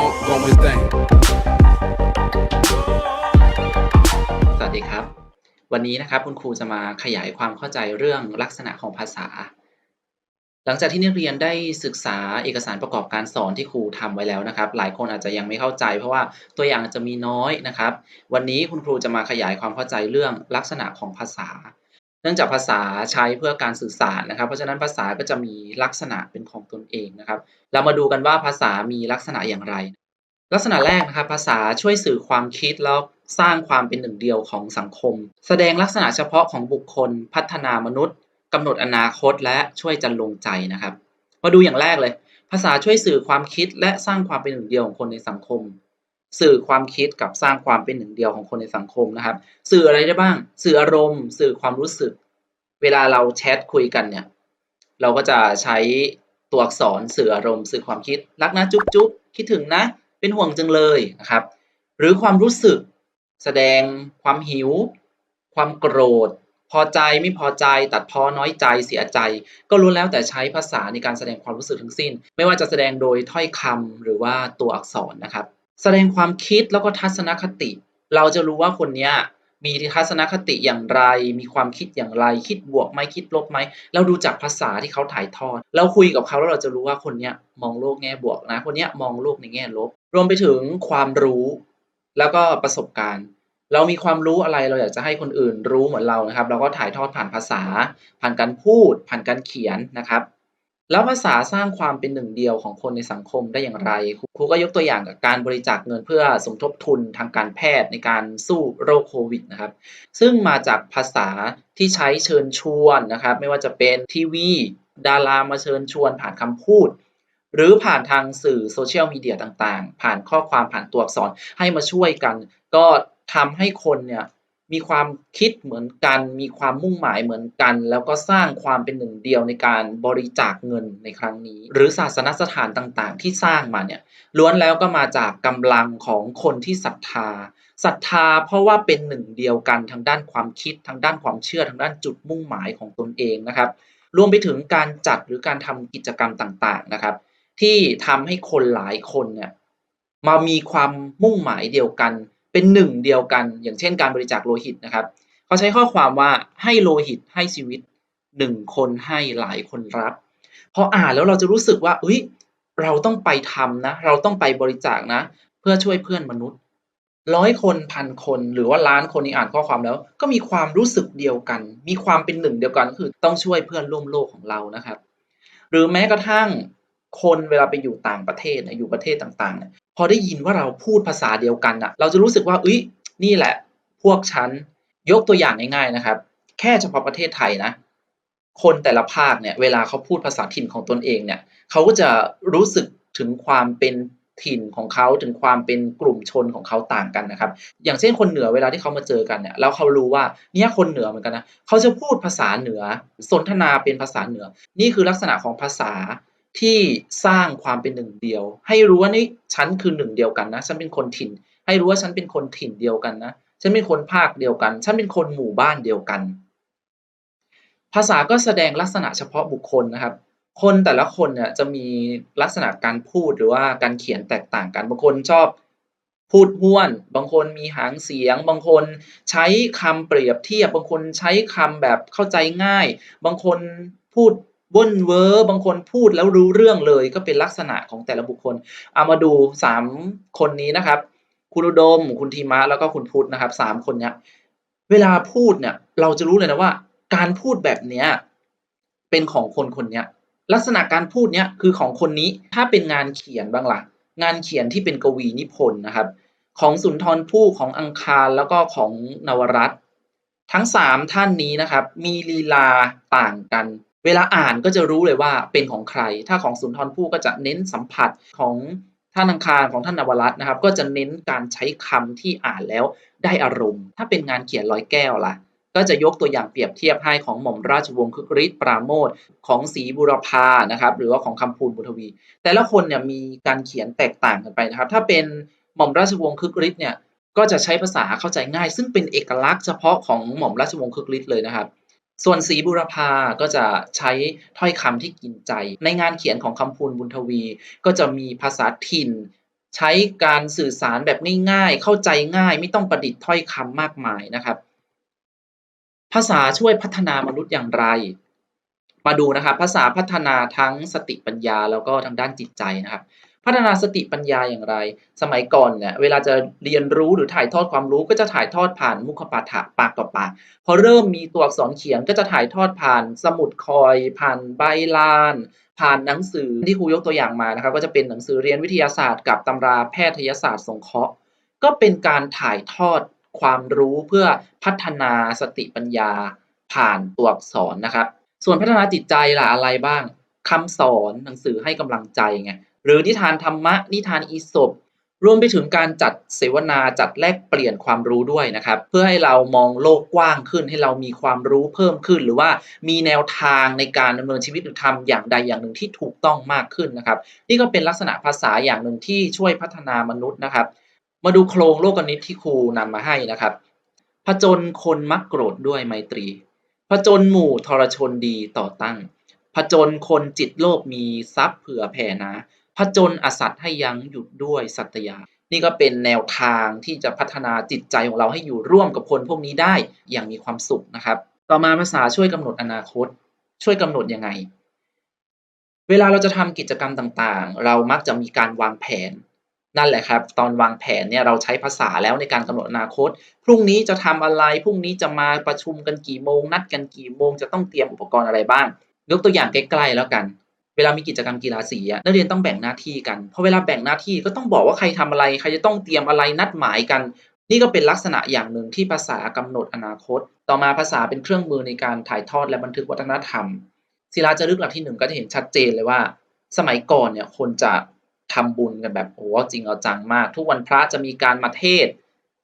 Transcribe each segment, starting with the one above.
ongoing thing. สวัสดีครับ วันนี้นะครับคุณครูจะมาขยายความเข้าใจเรื่องลักษณะของภาษา หลังจากที่นักเรียนได้ศึกษาเอกสารประกอบการสอนที่ครูทำไว้แล้วนะครับ หลายคนอาจจะยังไม่เข้าใจ เพราะว่าตัวอย่างจะมีน้อยนะครับ วันนี้คุณครูจะมาขยายความเข้าใจเรื่องลักษณะของภาษา เนื่องจากภาษาใช้เพื่อการสื่อสารนะครับ เพราะฉะนั้นภาษาก็จะมีลักษณะเป็นของตนเองนะครับ เรามาดูกันว่าภาษามีลักษณะอย่างไร ลักษณะแรกนะครับภาษาช่วยสื่อความคิดแล้วสร้างความเป็นหนึ่งเดียวของสังคม แสดงลักษณะเฉพาะของบุคคล พัฒนามนุษย์กำหนดอนาคตและช่วยจันลงใจนะครับ มาดูอย่างแรกเลย ภาษาช่วยสื่อความคิดและสร้างความเป็นหนึ่งเดียวของคนในสังคม สื่อความคิดกับสร้างความเป็นหนึ่งเดียวของคนในสังคมนะครับ สื่ออะไรได้บ้าง สื่ออารมณ์ สื่อความรู้สึก เวลาเราแชทคุยกันเนี่ย เราก็จะใช้ตัวอักษรสื่ออารมณ์ สื่อความคิด รักนะจุ๊บจุ๊บคิดถึงนะ เป็นห่วงจังเลยนะครับ หรือความรู้สึก แสดงความหิว ความโกรธ พอใจไม่พอใจ ตัดพ้อน้อยใจ เสียใจ ก็ล้แล้วแต่ใช้ภาษาในการแสดงความรู้สึกทั้งสิ้น ไม่ว่าจะแสดงโดยถ้อยคำหรือว่าตัวอักษรนะครับ แสดงความคิดแล้วก็ทัศนคติ เราจะรู้ว่าคนเนี้ยมีทัศนคติอย่างไร มีความคิดอย่างไร คิดบวกไหมคิดลบไหม เราดูจากภาษาที่เขาถ่ายทอด เราคุยกับเขาแล้วเราจะรู้ว่าคนเนี้ยมองโลกแง่บวกนะ คนเนี้ยมองโลกในแง่ลบ รวมไปถึงความรู้ แล้วก็ประสบการณ์ เรามีความรู้อะไรเราอยากจะให้คนอื่นรู้เหมือนเรานะครับ เราก็ถ่ายทอดผ่านภาษา ผ่านการพูด ผ่านการเขียนนะครับ แล้วภาษาสร้างความเป็นหนึ่งเดียวของคนในสังคมได้อย่างไร ครูก็ยกตัวอย่างกับการบริจาคเงินเพื่อสมทบทุนทางการแพทย์ในการสู้โรคโควิดนะครับ ซึ่งมาจากภาษาที่ใช้เชิญชวนนะครับ ไม่ว่าจะเป็นทีวี ดารามาเชิญชวนผ่านคำพูด หรือผ่านทางสื่อโซเชียลมีเดียต่างๆ ผ่านข้อความผ่านตัวอักษรให้มาช่วยกัน ก็ทำให้คนเนี่ย มีความคิดเหมือนกัน มีความมุ่งหมายเหมือนกัน แล้วก็สร้างความเป็นหนึ่งเดียวในการบริจาคเงินในครั้งนี้ หรือศาสนสถานต่างๆ ที่สร้างมาเนี่ยล้วนแล้วก็มาจากกำลังของคนที่ศรัทธาศรัทธาเพราะว่าเป็นหนึ่งเดียวกันทางด้านความคิดทางด้านความเชื่อทางด้านจุดมุ่งหมายของตนเองนะครับรวมไปถึงการจัดหรือการทำกิจกรรมต่างๆนะครับ ที่ทำให้คนหลายคนเนี่ยมามีความมุ่งหมายเดียวกัน เป็นหนึ่งเดียวกัน อย่างเช่นการบริจาคโลหิตนะครับเขาใช้ข้อความว่าให้โลหิตให้ชีวิตหนึ่งคนให้หลายคนรับพออ่านแล้วเราจะรู้สึกว่าเฮ้ยเราต้องไปทำนะ เราต้องไปบริจาคนะ เพื่อช่วยเพื่อนมนุษย์ร้อยคนพันคนหรือว่าล้านคนที่อ่านข้อความแล้ว ก็มีความรู้สึกเดียวกัน มีความเป็นหนึ่งเดียวกันก็คือต้องช่วยเพื่อนร่วมโลกของเรานะครับ หรือแม้กระทั่งคนเวลาไปอยู่ต่างประเทศนะอยู่ประเทศต่างๆเนี่ย พอได้ยินว่าเราพูดภาษาเดียวกันอะเราจะรู้สึกว่าเอ้ยนี่แหละ พวกฉันยกตัวอย่างง่ายๆนะครับ แค่เฉพาะประเทศไทยนะ คนแต่ละภาคเนี่ยเวลาเขาพูดภาษาถิ่นของตนเองเนี่ยเขาก็จะรู้สึกถึงความเป็นถิ่นของเขาถึงความเป็นกลุ่มชนของเขาต่างกันนะครับ อย่างเช่นคนเหนือเวลาที่เขามาเจอกันเนี่ยแล้วเขารู้ว่าเนี่ยคนเหนือเหมือนกันนะเขาจะพูดภาษาเหนือสนทนาเป็นภาษาเหนือ นี่คือลักษณะของภาษา ที่สร้างความเป็นหนึ่งเดียว ให้รู้ว่านี่ฉันคือหนึ่งเดียวกันนะ ฉันเป็นคนถิ่น ให้รู้ว่าฉันเป็นคนถิ่นเดียวกันนะ ฉันเป็นคนภาคเดียวกัน ฉันเป็นคนหมู่บ้านเดียวกัน ภาษาก็แสดงลักษณะเฉพาะบุคคลนะครับ คนแต่ละคนเนี่ยจะมีลักษณะการพูดหรือว่าการเขียนแตกต่างกันบางคนชอบพูดห้วน บางคนมีหางเสียง บางคนใช้คำเปรียบเทียบ บางคนใช้คำแบบเข้าใจง่าย บางคนพูด ว่นเวอร์บางคนพูดแล้วรู้เรื่องเลยก็เป็นลักษณะของแต่ละบุคคล เอามาดูสามคนนี้นะครับ คุณอุดม คุณทีมะแล้วก็คุณพุทธนะครับสามคนเนี้ยเวลาพูดเนี่ยเราจะรู้เลยนะว่า การพูดแบบเนี้ยเป็นของคนคนเนี้ยลักษณะการพูดเนี้ยคือของคนนี้ถ้าเป็นงานเขียนบ้างละ่ะ งานเขียนที่เป็นกวีนิพนธ์นะครับ ของสุนทรภู่ของอังคารแล้วก็ของนวรัตทั้งสามท่านนี้นะครับ มีลีลาต่างกัน เวลาอ่านก็จะรู้เลยว่าเป็นของใคร ถ้าของสุนทรภู่ก็จะเน้นสัมผัสของท่านอังคารของท่านนวรัตน์นะครับ ก็จะเน้นการใช้คำที่อ่านแล้วได้อารมณ์ ถ้าเป็นงานเขียนร้อยแก้วล่ะ ก็จะยกตัวอย่างเปรียบเทียบให้ของหม่อมราชวงศ์คึกฤทธิ์ปราโมทของศรีบุรพานะครับ หรือว่าของคำพูนบุทวี แต่ละคนเนี่ยมีการเขียนแตกต่างกันไปนะครับ ถ้าเป็นหม่อมราชวงศ์คึกฤทธิ์เนี่ยก็จะใช้ภาษาเข้าใจง่าย ซึ่งเป็นเอกลักษณ์เฉพาะของหม่อมราชวงศ์คึกฤทธิ์เลยนะครับ ส่วนศรีบุรพาก็จะใช้ถ้อยคำที่กินใจ ในงานเขียนของคำพูนบุญทวี ก็จะมีภาษาถิ่น ใช้การสื่อสารแบบง่ายๆ เข้าใจง่าย ไม่ต้องประดิษฐ์ถ้อยคำมากมายนะครับ ภาษาช่วยพัฒนามนุษย์อย่างไร มาดูนะครับ ภาษาพัฒนาทั้งสติปัญญาแล้วก็ทางด้านจิตใจนะครับ พัฒนาสติปัญญาอย่างไร สมัยก่อนเนี่ยเวลาจะเรียนรู้หรือถ่ายทอดความรู้ก็จะถ่ายทอดผ่านมุขปาฐะปากต่อปาก พอเริ่มมีตัวอักษรเขียนก็จะถ่ายทอดผ่านสมุดคอย ผ่านใบลาน ผ่านหนังสือที่ครูยกตัวอย่างมานะครับก็จะเป็นหนังสือเรียนวิทยาศาสตร์กับตำราแพทยศาสตร์สงเคราะห์ ก็เป็นการถ่ายทอดความรู้เพื่อพัฒนาสติปัญญา ผ่านตัวอักษรนะครับ ส่วนพัฒนาจิตใจล่ะอะไรบ้างคำสอนหนังสือให้กำลังใจไง หรือนิทานธรรมะ นิทานอีสปรวมไปถึงการจัดเสวนาจัดแลกเปลี่ยนความรู้ด้วยนะครับ เพื่อให้เรามองโลกกว้างขึ้น ให้เรามีความรู้เพิ่มขึ้น หรือว่ามีแนวทางในการดำเนินชีวิตหรือทำอย่างใดอย่างหนึ่งที่ถูกต้องมากขึ้นนะครับ นี่ก็เป็นลักษณะภาษาอย่างหนึ่งที่ช่วยพัฒนามนุษย์นะครับ มาดูโครงโลกนิตที่ครูนำมาให้นะครับผจญคนมักโกรธด้วยไมตรีผจญหมู่ทรชนดีต่อตั้งผจญคนจิตโลภมีทรัพย์เผื่อแผ่นะ ผจญอสัตย์ให้ยั้งหยุดด้วยสัตยา นี่ก็เป็นแนวทางที่จะพัฒนาจิตใจของเราให้อยู่ร่วมกับคนพวกนี้ได้อย่างมีความสุขนะครับ ต่อมาภาษาช่วยกำหนดอนาคต ช่วยกำหนดยังไง เวลาเราจะทำกิจกรรมต่างๆ เรามักจะมีการวางแผน นั่นแหละครับ ตอนวางแผนเนี่ยเราใช้ภาษาแล้วในการกำหนดอนาคต พรุ่งนี้จะทำอะไร พรุ่งนี้จะมาประชุมกันกี่โมง นัดกันกี่โมง จะต้องเตรียมอุปกรณ์อะไรบ้าง ยกตัวอย่างใกล้ๆแล้วกัน เวลามีกิจกรรมกีฬาสีอะนักเรียนต้องแบ่งหน้าที่กันพอเวลาแบ่งหน้าที่ก็ต้องบอกว่าใครทำอะไร ใครจะต้องเตรียมอะไรนัดหมายกัน นี่ก็เป็นลักษณะอย่างหนึ่งที่ภาษากำหนดอนาคต ต่อมาภาษาเป็นเครื่องมือในการถ่ายทอดและบันทึกวัฒนธรรม ศิลาจะลึกหลักที่หนึ่งก็จะเห็นชัดเจนเลยว่า สมัยก่อนเนี่ยคนจะทำบุญกันแบบโอ้จริงเอาจังมาก ทุกวันพระจะมีการมาเทศ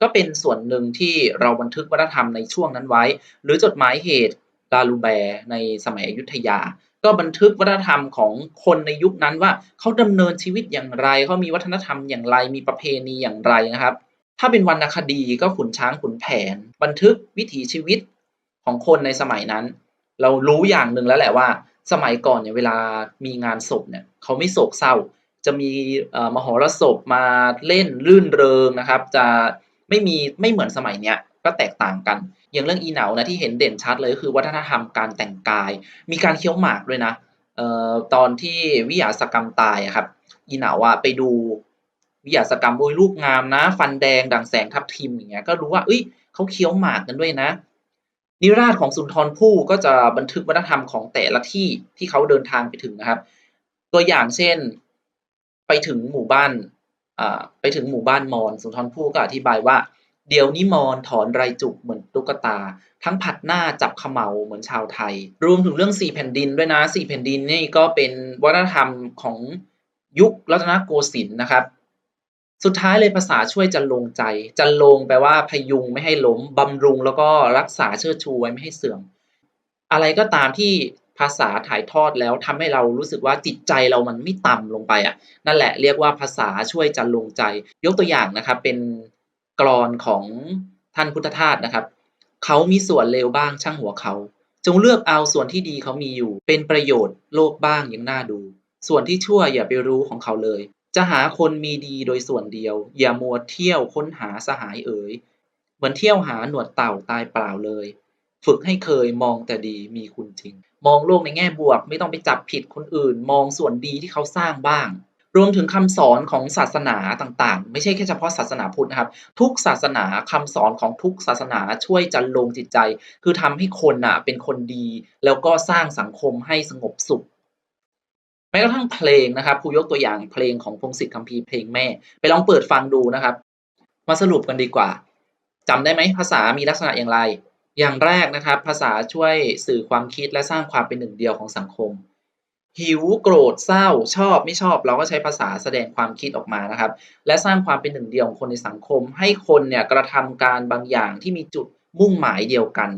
ก็เป็นส่วนหนึ่งที่เราบันทึกวัฒนธรรมในช่วงนั้นไว้ หรือจดหมายเหตุลาลูแบร์ในสมัยอยุธยา ก็บันทึกวัฒนธรรมของคนในยุคนั้นว่าเขาดำเนินชีวิตอย่างไรเขามีวัฒนธรรมอย่างไร มีประเพณีอย่างไรนะครับ ถ้าเป็นวรรณคดีก็ขุนช้างขุนแผน บันทึกวิถีชีวิตของคนในสมัยนั้น เรารู้อย่างหนึ่งแล้วแหละว่า สมัยก่อนเนี่ยเวลามีงานศพเนี่ยเขาไม่โศกเศร้า จะมีมหรสพมาเล่นรื่นเริงนะครับ จะไม่มีไม่เหมือนสมัยเนี้ย ก็แตกต่างกัน อย่างเรื่องอีเหนานะที่เห็นเด่นชัดเลยก็คือวัฒนธรรมการแต่งกาย มีการเคี้ยวหมากด้วยนะเอ่อตอนที่วิหารสกรรมตายครับ อีเหนาอะไปดูวิหารสกรรมโอ้ยรูปงามนะ ฟันแดงดังแสงทับทิมอย่างเงี้ยก็รู้ว่าเอ้ยเขาเคี้ยวหมากกันด้วยนะ นิราชของสุนทรภู่ก็จะบันทึกวัฒนธรรมของแต่ละที่ที่เขาเดินทางไปถึงนะครับ ตัวอย่างเช่นไปถึงหมู่บ้านอ่าไปถึงหมู่บ้านมอญสุนทรภู่ก็อธิบายว่า เดี๋ยวนี้มอญถอนไรจุกเหมือนตุ๊กตา ทั้งผัดหน้าจับเขมเหลาเหมือนชาวไทย รวมถึงเรื่องสี่แผ่นดินด้วยนะสี่แผ่นดินนี่ก็เป็นวัฒนธรรมของยุครัตนโกสินทร์นะครับ สุดท้ายเลยภาษาช่วยจันลงใจ จันลงแปลว่าพยุงไม่ให้ล้มบำรุงแล้วก็รักษาเชิดชูไว้ไม่ให้เสื่อม อะไรก็ตามที่ภาษาถ่ายทอดแล้วทำให้เรารู้สึกว่าจิตใจเรามันไม่ต่ำลงไปอะนั่นแหละเรียกว่าภาษาช่วยจันลงใจ ยกตัวอย่างนะครับเป็น กรอนของท่านพุทธทาสนะครับ เขามีส่วนเลวบ้างช่างหัวเขา จงเลือกเอาส่วนที่ดีเขามีอยู่ เป็นประโยชน์โลกบ้างยังน่าดู ส่วนที่ชั่วอย่าไปรู้ของเขาเลย จะหาคนมีดีโดยส่วนเดียว อย่ามัวเที่ยวค้นหาสหายเอ๋ยเหมือนเที่ยวหาหนวดเต่าตายเปล่าเลย ฝึกให้เคยมองแต่ดีมีคุณจริง มองโลกในแง่บวก ไม่ต้องไปจับผิดคนอื่น มองส่วนดีที่เขาสร้างบ้าง รวมถึงคำสอนของศาสนาต่างๆ ไม่ใช่แค่เฉพาะศาสนาพุทธนะครับ ทุกศาสนาคำสอนของทุกศาสนาช่วยจันลงจิตใจ คือทำให้คนน่ะเป็นคนดี แล้วก็สร้างสังคมให้สงบสุขแม้กระทั่งเพลงนะครับครูยกตัวอย่างเพลงของพงศิษฐ์คัมภีร์เพลงแม่ ไปลองเปิดฟังดูนะครับ มาสรุปกันดีกว่าจำได้ไหมภาษามีลักษณะอย่างไร อย่างแรกนะครับ ภาษาช่วยสื่อความคิดและสร้างความเป็นหนึ่งเดียวของสังคม หิวโกรธเศร้าชอบไม่ชอบ เราก็ใช้ภาษาแสดงความคิดออกมานะครับ และสร้างความเป็นหนึ่งเดียวของคนในสังคม ให้คนเนี่ยกระทำการบางอย่างที่มีจุดมุ่งหมายเดียวกัน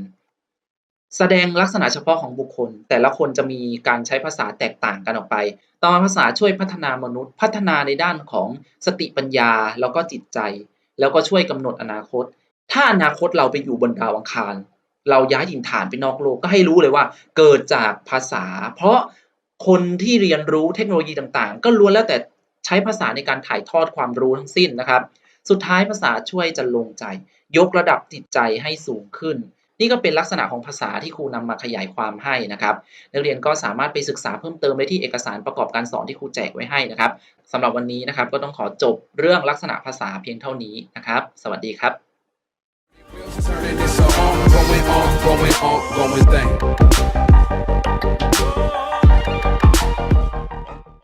แสดงลักษณะเฉพาะของบุคคล แต่ละคนจะมีการใช้ภาษาแตกต่างกันออกไป ต่อมาภาษาช่วยพัฒนามนุษย์ พัฒนาในด้านของสติปัญญาแล้วก็จิตใจ แล้วก็ช่วยกำหนดอนาคต ถ้าอนาคตเราไปอยู่บนดาวอังคาร เราย้ายถิ่นฐานไปนอกโลกก็ให้รู้เลยว่า เกิดจากภาษา เพราะ คนที่เรียนรู้เทคโนโลยีต่างๆ ก็ล้วนแล้วแต่ใช้ภาษาในการถ่ายทอดความรู้ทั้งสิ้นนะครับ สุดท้ายภาษาช่วยจะลงใจ ยกระดับจิตใจให้สูงขึ้น นี่ก็เป็นลักษณะของภาษาที่ครูนำมาขยายความให้นะครับ นักเรียนก็สามารถไปศึกษาเพิ่มเติมได้ที่เอกสารประกอบการสอนที่ครูแจกไว้ให้นะครับสำหรับวันนี้นะครับก็ต้องขอจบเรื่องลักษณะภาษาเพียงเท่านี้นะครับ สวัสดีครับ going on, going on, going thing.